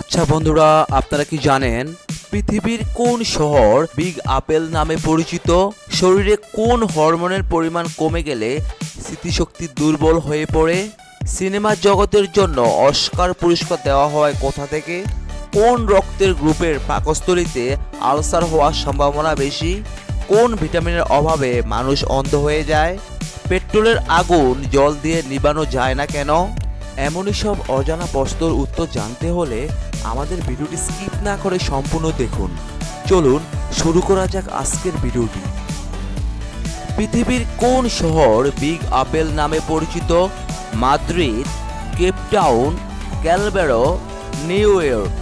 আচ্ছা বন্ধুরা, আপনারা কি জানেন পৃথিবীর কোন শহর বিগ আপেল নামে পরিচিত? শরীরে কোন হরমোনের পরিমাণ কমে গেলে স্মৃতিশক্তি দুর্বল হয়ে পড়ে? সিনেমা জগতের জন্য অস্কার পুরস্কার দেওয়া হয় কোথা থেকে? কোন রক্তের গ্রুপের পাকস্থলিতে আলসার হওয়ার সম্ভাবনা বেশি? কোন ভিটামিনের অভাবে মানুষ অন্ধ হয়ে যায়? পেট্রোলের আগুন জল দিয়ে নিবানো যায় না কেন? এমনই সব অজানা প্রশ্নের উত্তর জানতে হলে আমাদের ভিডিওটি স্কিপ না করে সম্পূর্ণ দেখুন। চলুন, শুরু করা যাক আজকের ভিডিওটি। পৃথিবীর কোন শহর বিগ আপেল নামে পরিচিত? Madrid Cape Town Canberra, New York.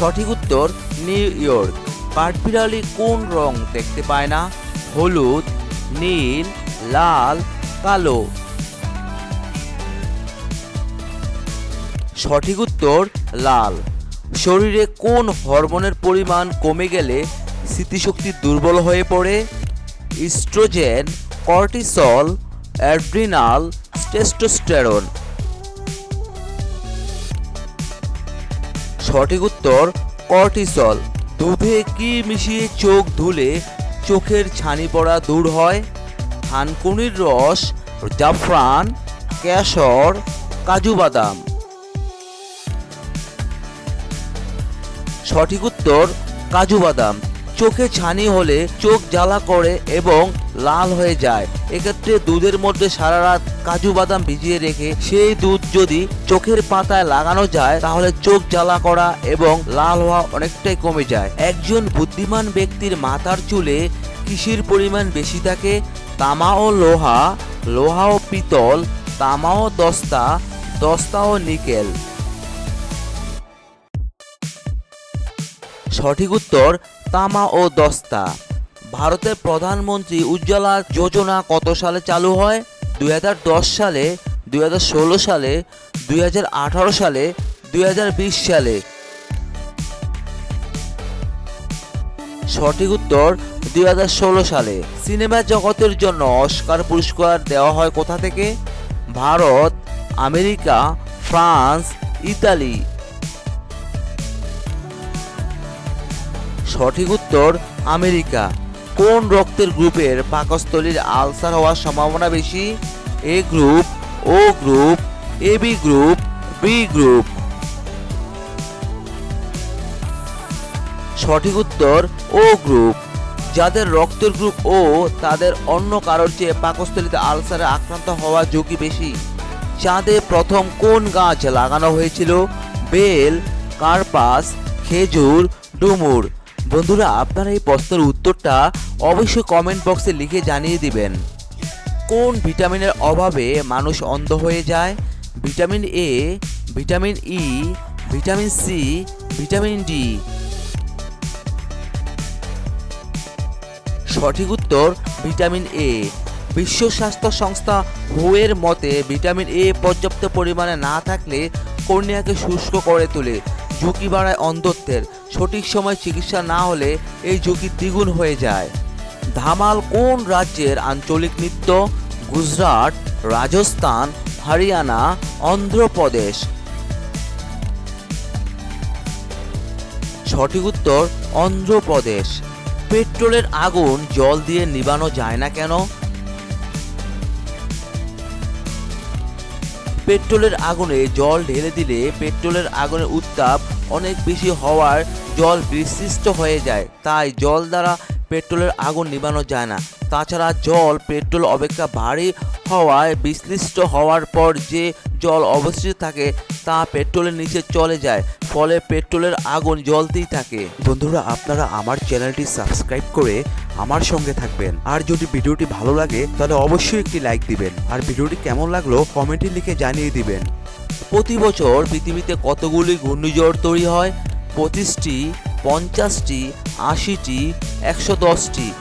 সঠিক উত্তর, নিউ ইয়র্ক। কাঠবিড়ালি কোন রং দেখতে পায় না? হলুদ, নীল, লাল, কালো। সঠিক উত্তর, লাল। শরীরে কোন হরমোনের পরিমাণ কমে গেলে স্মৃতিশক্তি দুর্বল হয়ে পড়ে? Oestrogen, cortisol, adrenal, testosterone. সঠিক উত্তর, কর্টিসল। দুধে কি মিশিয়ে চোখ ধুলে চোখের ছানি পড়া দূর হয়? থানকুনির রস, জাফরান কেশর কাজু বাদাম। সঠিক উত্তর, কাজু বাদাম। চোখে ছানি হলে চোখ জ্বালা করে এবং লাল হয়ে যায়। এক্ষেত্রে দুধের মধ্যে সারা রাত কাজু বাদাম ভিজিয়ে রেখে সেই দুধ যদি চোখের পাতায় লাগানো যায়, তাহলে চোখ জ্বালা করা এবং লাল হওয়া অনেকটাই কমে যায়। একজন বুদ্ধিমান ব্যক্তির মাথার চুলে কিসের পরিমাণ বেশি থাকে? তামা ও লোহা লোহা ও পিতল, তামা ও দস্তা দস্তা ও নিকেল। সঠিক উত্তর তামা ও দস্তা। ভারতের প্রধানমন্ত্রী উজ্জ্বলা যোজনা কত সালে চালু হয়? দুই হাজার দশ সালে, দুই হাজার ষোলো সালে, দুই হাজার আঠারো সালে, দুই হাজার বিশ সালে। সঠিক উত্তর দুই হাজার ষোলো সালে। সিনেমা জগতের জন্য অস্কার পুরস্কার দেওয়া হয় কোথা থেকে? ভারত, আমেরিকা, ফ্রান্স, ইতালি। সঠিক উত্তর আমেরিকা। কোন রক্তের গ্রুপের পাকস্থলীর আলসার হওয়ার সম্ভাবনা বেশি? A group, O group, A B group B group. সঠিক উত্তর, ও গ্রুপ। যাদের রক্তের গ্রুপ ও, তাদের অন্য কারোর চেয়ে পাকস্থলীতে আলসারে আক্রান্ত হওয়ার ঝুঁকি বেশি। চাঁদে প্রথম কোন গাছ লাগানো হয়েছিল? বেল, কার্পাস, খেজুর, ডুমুর। বন্ধুরা, আপনারা এই প্রশ্নের উত্তরটা অবশ্যই কমেন্ট বক্সে লিখে জানিয়ে দিবেন। কোন ভিটামিনের অভাবে মানুষ অন্ধ হয়ে যায়? Vitamin A vitamin E vitamin C vitamin D সঠিক উত্তর, ভিটামিন এ বিশ্ব স্বাস্থ্য সংস্থা হুয়ের মতে, ভিটামিন এ পর্যাপ্ত পরিমাণে না থাকলে কর্নিয়াকে শুষ্ক করে তোলে। ঝুঁকি বাড়ায় অন্ধত্বের। সঠিক সময় চিকিৎসা না হলে এই ঝুঁকি দ্বিগুণ হয়ে যায়। ধামাল কোন রাজ্যের আঞ্চলিক নৃত্য? গুজরাট, রাজস্থান, হরিয়ানা, অন্ধ্রপ্রদেশ। সঠিক উত্তর, অন্ধ্রপ্রদেশ। পেট্রোলের আগুন জল দিয়ে নিবানো যায় না কেন? পেট্রোলের আগুনে জল ঢেলে দিলে পেট্রোলের আগুনের উত্তাপ অনেক বেশি হওয়ার জল বিশিষ্ট হয়ে যায়। তাই জল দ্বারা পেট্রোলের আগুন নিবানো যায় না। তাছাড়া জল পেট্রোল অপেক্ষা ভারী হওয়ায় বিশ্লিষ্ট হওয়ার পর যে জল অবশিষ্ট থাকে তা পেট্রোলের নিচে চলে যায়, ফলে পেট্রোলের আগুন জ্বলতেই থাকে। বন্ধুরা, আপনারা আমার চ্যানেলটি সাবস্ক্রাইব করে আমার সঙ্গে থাকবেন। আর যদি ভিডিওটি ভালো লাগে, তাহলে অবশ্যই একটি লাইক দিবেন। আর ভিডিওটি কেমন লাগল কমেন্টে লিখে জানিয়ে দিবেন। প্রতি বছর পৃথিবীতে কতগুলি ঘূর্ণিঝড় তৈরি হয়? পঁচিশটি, পঞ্চাশটি, আশিটি, একশো দশটি।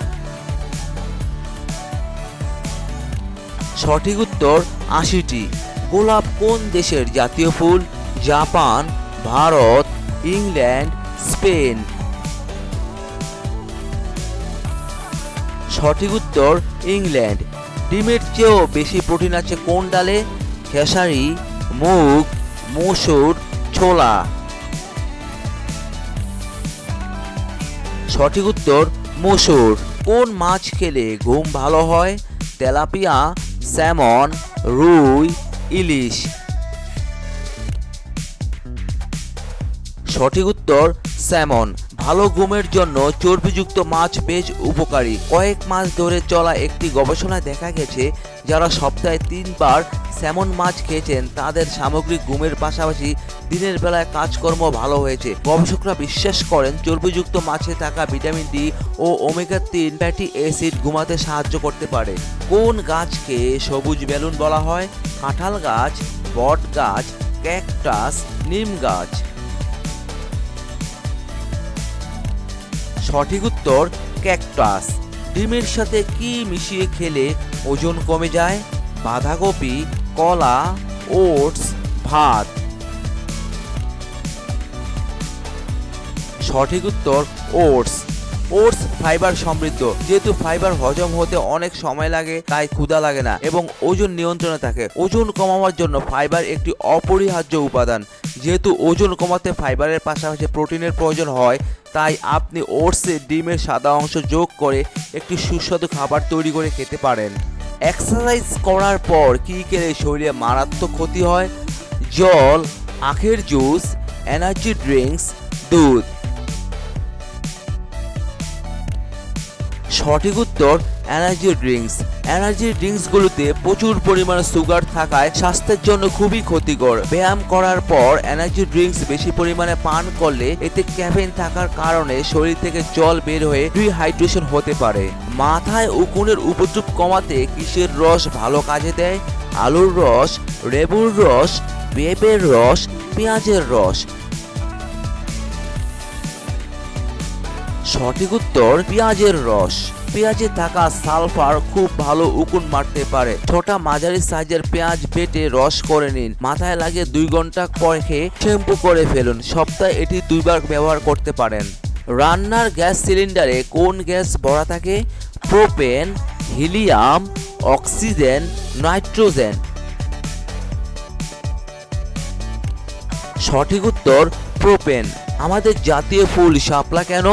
সঠিক উত্তর, আশিটি। গোলাপ কোন দেশের জাতীয় ফুল? Japan, Bharat, England, Spain. সঠিক উত্তর ইংল্যান্ড। ডিমের চেয়েও বেশি প্রোটিন আছে কোন ডালে? খেসারি, মুগ, মসুর, ছোলা। সঠিক উত্তর, মসুর। কোন মাছ খেলে ঘুম ভালো হয়? তেলাপিয়া, স্যামন, রুই, ইলিশ। সঠিক উত্তর, স্যামন। ভালো ঘুমের জন্য চর্বিযুক্ত মাছ বেশ উপকারী। কয়েক মাস ধরে চলা একটি গবেষণায় দেখা গেছে, যারা সপ্তাহে তিনবার স্যামন মাছ খেয়েছেন, তাদের সামগ্রিক ঘুমের পাশাপাশি দিনের বেলায় কাজকর্ম ভালো হয়েছে। গবেষকরা বিশ্বাস করেন, চর্বিযুক্ত মাছে থাকা ভিটামিন ডি ও ওমেগা তিন ফ্যাটি অ্যাসিড ঘুমাতে সাহায্য করতে পারে। কোন গাছকে সবুজ বেলুন বলা হয়? কাঁঠাল গাছ, বট গাছ, ক্যাকটাস, নিম গাছ। সঠিক উত্তর ক্যাকটাস। ডিমের সাথে কি মিশিয়ে খেলে ওজন কমে যায়? বাঁধাকপি, কলা, ওটস, ভাত। সঠিক উত্তর ওটস। ওটস ফাইবার সমৃদ্ধ। যেহেতু ফাইবার হজম হতে অনেক সময় লাগে, তাই ক্ষুধা লাগে না এবং ওজন নিয়ন্ত্রণে থাকে। ওজন কমানোর জন্য ফাইবার একটি অপরিহার্য উপাদান। যেহেতু ওজন কমাতে ফাইবারের পাশাপাশি প্রোটিনের প্রয়োজন হয়, তাই আপনি ওটসে ডিমের সাদা অংশ যোগ করে একটি সুস্বাদু খাবার তৈরি করে খেতে পারেন। এক্সারসাইজ করার পর কী খেলে শরীরে মারাত্মক ক্ষতি হয়। জল, আখের জুস, এনার্জি ড্রিঙ্কস, দুধ। সঠিক উত্তর এনার্জি ড্রিঙ্কস এনার্জি ড্রিঙ্কসগুলোতে প্রচুর পরিমাণে সুগার থাকায় স্বাস্থ্যের জন্য খুবই ক্ষতিকর। ব্যায়াম করার পর এনার্জি ড্রিঙ্কস বেশি পরিমাণে পান করলে এতে ক্যাফেইন থাকার কারণে শরীর থেকে জল বের হয়ে ডিহাইড্রেশন হতে পারে। মাথায় উকুনের উপদ্রব কমাতে কিসের রস ভালো কাজে দেয়? আলুর রস, লেবুর রস পেঁপের রস, পেঁয়াজের রস। সঠিক উত্তর, পেঁয়াজের রস। পেঁয়াজে থাকা সালফার খুব ভালো উকুন মারতে পারে। ছোটা মাঝারি সাইজের পেঁয়াজ বেটে রস করে নিন। মাথায় লাগে দুই ঘণ্টা পর শ্যাম্পু করে ফেলুন। সপ্তাহে এটি দুইবার ব্যবহার করতে পারেন। রান্নার গ্যাস সিলিন্ডারে কোন গ্যাস ভরা থাকে? Propane, helium, oxygen, nitrogen. সঠিক উত্তর, প্রোপেন। আমাদের জাতীয় ফুল শাপলা কেন?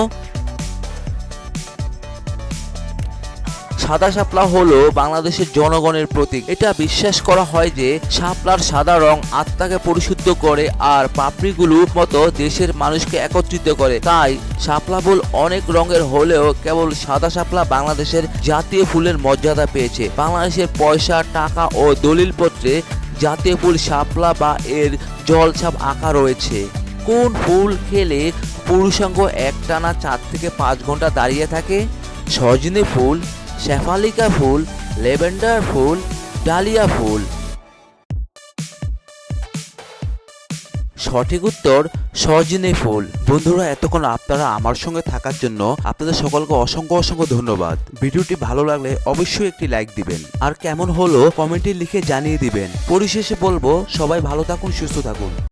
সাদা শাপলা হলো বাংলাদেশের জনগণের প্রতীক। এটা বিশ্বাস করা হয় যে শাপলার সাদা রং আত্মাকে পরিশুদ্ধ করে আর পাপড়িগুলোর মতো দেশের মানুষকে একত্রিত করে। তাই শাপলা ফুল অনেক রঙের হলেও কেবল সাদা শাপলা বাংলাদেশের জাতীয় ফুলের মর্যাদা পেয়েছে। বাংলাদেশের পয়সা, টাকা ও দলিলপত্রে জাতীয় ফুল শাপলা বা এর জলছাপ আঁকা রয়েছে। কোন ফুল খেলে পুরুষাঙ্গ একটানা চার থেকে পাঁচ ঘণ্টা দাঁড়িয়ে থাকে? সজনে ফুল শেফালিকা ফুল, লেভেন্ডার ফুল, ডালিয়া ফুল। সঠিক উত্তর, সজনে ফুল। বন্ধুরা, এতক্ষণ আপনারা আমার সঙ্গে থাকার জন্য আপনাদের সকলকে অসংখ্য অসংখ্য ধন্যবাদ। ভিডিওটি ভালো লাগলে অবশ্যই একটি লাইক দিবেন। আর কেমন হলো কমেন্টে লিখে জানিয়ে দিবেন। পরিশেষে বলব, সবাই ভালো থাকুন, সুস্থ থাকুন।